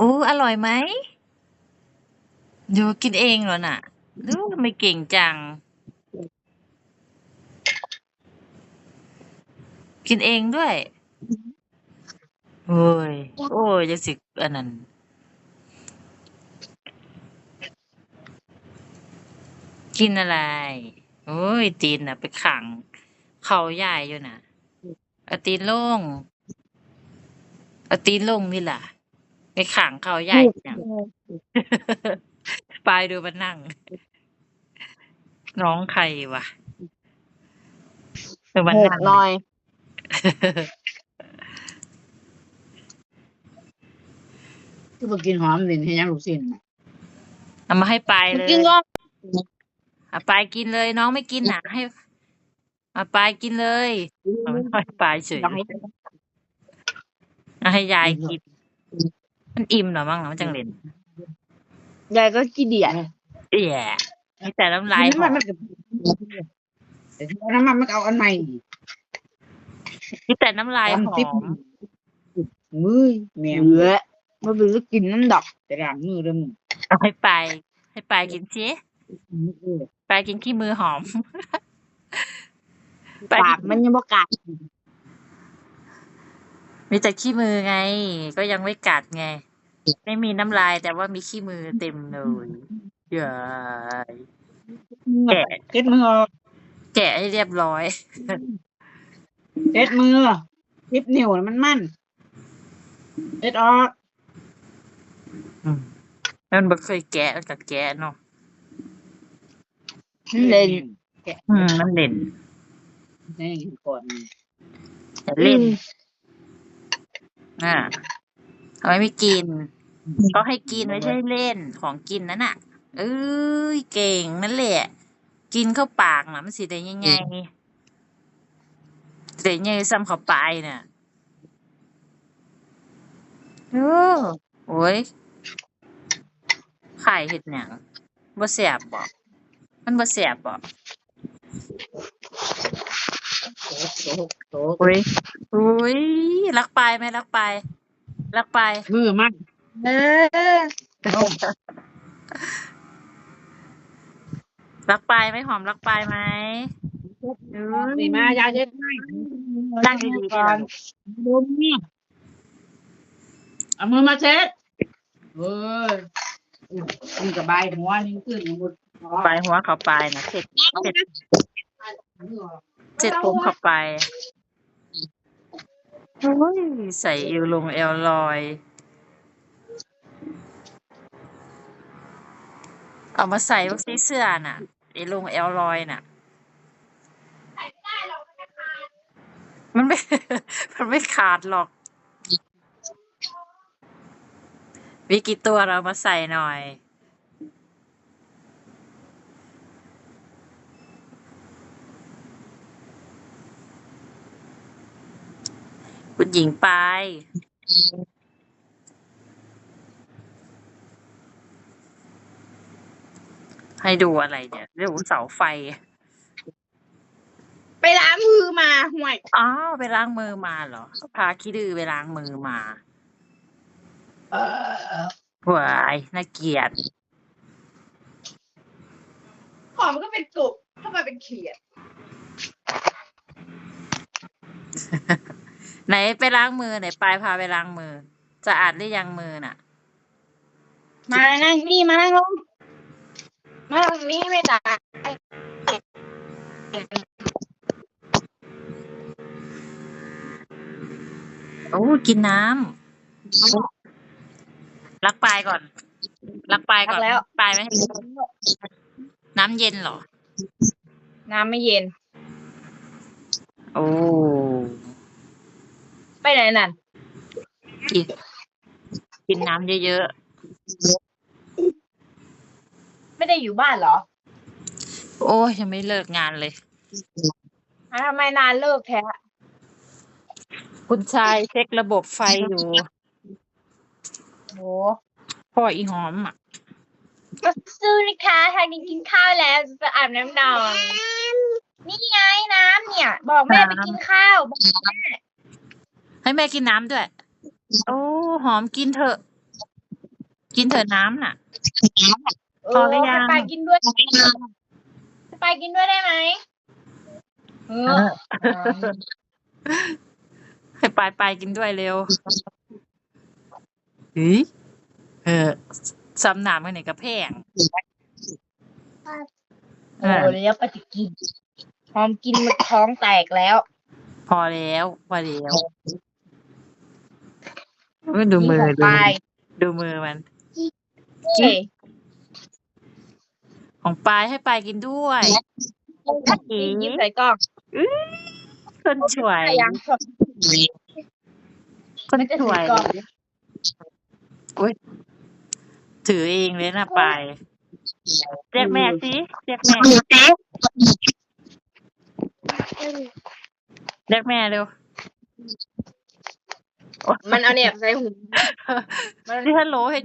อู้อร่อยไหมดูกินเองเหรอน่ะดูทำไมเก่งจัง กินเองด้วย โอ้ย โอ้ยจะสิอันนั้นกินอะไร โอ้ยตีนน่ะ ไปขัง เขาใหญ่อยู่น่ะ เอาตีนลง เอาตีนลงนี่ล่ะไปขังเขาใหญ่จัง ปลายดูมันนั่ง น้องใครวะดูมันหนั่กงหน่อย คือบ่กินหอมดินให้ยังลูกศิษย์น่ะเอามาให้ปลายเลยกินก็เอาปลายกินเลย น้องไม่กินน่ะให้เอาปลายกินเลยเอาไม่ให้ปลายเฉยอยากให้เอาให้ยายกิน มันอิ่มเหรอมั้งมันจังเล่นยายก็ขี้เดียดเอี่ยมีแต่น้ำลายหอมันมมันก็แต่ที่น้ำมันมันก็เอาอันใหม่อีกมีแต่น้ำลายหอติ๊บมมือแม่เหลือมันเป็นลูกกินน้ำดอก แต่ล้างมือเด้อมึงเอาให้ปลายให้ปลายกินเจ๊เออปลายกินขี้มือหอม ปลายปากมันยังบ่กัดมีแต่ขี้มือไง ก็ยังไม่กัดไง ไม่มีน้ำลายแต่ว่ามีขี้มือเต็มเลยเย้ยแกะเช็ดมือออกแกะให้เรียบร้อยเช็ดมือทิปนิ้วน่ะมันมันเช็ดออกอืมมันบ่เคยแกะแล้วก็แกะเนาะเล่นอืมมันเล่น นี่ก่อนแต่เล่น อ่าทำไมไม่กินเขาให้กินไม่ใช่เล่น ของกินนั่นน่ะ เอ้ยเก่งนั่นแหละ กินเข้าปากน่ะมันสิได้ยังไงได้ยังไงซ้ำเข้าไปน่ะโอ้โอ้ยไข่เห็ดหยังบ่แสบบ่มันบ่แสบบ่ โตกโตกโอ้ยโอ้ยรักไปไหมรักไป รักไปมือมันเออรักไปไหมหอมรักไปไหมเออนี่มายาเช็ดให้นั่งดีๆก่อนดมเนี่ยเอามือมาเช็ดเอ้ยนี่ก็บายหัวนี่ขึ้นหมดไปหัวเข้าไปนะเสร็จเสร็จ เสร็จผมเข้าไปโอ้ยใส่เอวลงเอวลอย เอามาใส่พวกสีเสื้อน่ะเอวลงเอวลอยน่ะ มันไม่ มันไม่ขาดหรอกวิกี่ตัวเรามาใส่หน่อย คุณหญิงไป ให้ดูอะไรเนี่ยเรื่องเสาไฟ ไปล้างมือมาห่วยอ้าวไปล้างมือมาเหรอ พาคิดือไปล้างมือมาเออหวายน่าเกลียดหอมมันก็เป็นกบทำไมเป็นเขียด ไหนไปล้างมือไหนปลายพาไปล้างมือสะอาดหรือยังมือน่ะ มานั่งนี่มานั่งลงมาตรงนี้ไม่ตายโอ้กินน้ำรักปลายก่อน รักปลายก่อนแล้ว ปลายไหมน้ำเย็นเหรอ น้ำไม่เย็น โอ้ ไปไหนนั่นกินกินน้ำเยอะไม่ได้อยู่บ้านเหรอๆ โอ้ยยังไม่เลิกงานเลย อะทำไมนานเลิกแท้คุณชายเช็คระบบไฟอยู่โหพ่ออีหอมอะ ก็สู้นะคะทางนี้กินข้าวแล้วจะอาบน้ำนอนนี่ไงน้ำเนี่ย บอกแม่ไปกินข้าวบอกแม่ ให้ให้แม่กินน้ำด้วย โอ้หอมกินเถอะ กินเถอะน้ำน่ะเอพออหรือยังให้ไปกินด้วยให้ไปกินด้วยได้ไหมเออให้ปลายปลายกินด้วยเร็วเฮ้ยเออซ้ำหนามกันไหนกระแพงโอ้แล้วก็จะกิน พร้อมกินมันท้องแตกแล้ว พอแล้ว พอแล้ว เอ้ยดูมือนี่ดูของมืปาอยดูมือมัน เอ้ยของปลายให้ปลายกินด้วยกินยิ้มใส่กล้องคนสวยใส่ยังสดคนมันจะสใส่วยกล้องถือเองเลยนะปลายเรียกแม่สิเรียกแม่เรียกแม่เร็ว มันเอาเนี่ยใส่หูมันที่ฮัลโหลเห็น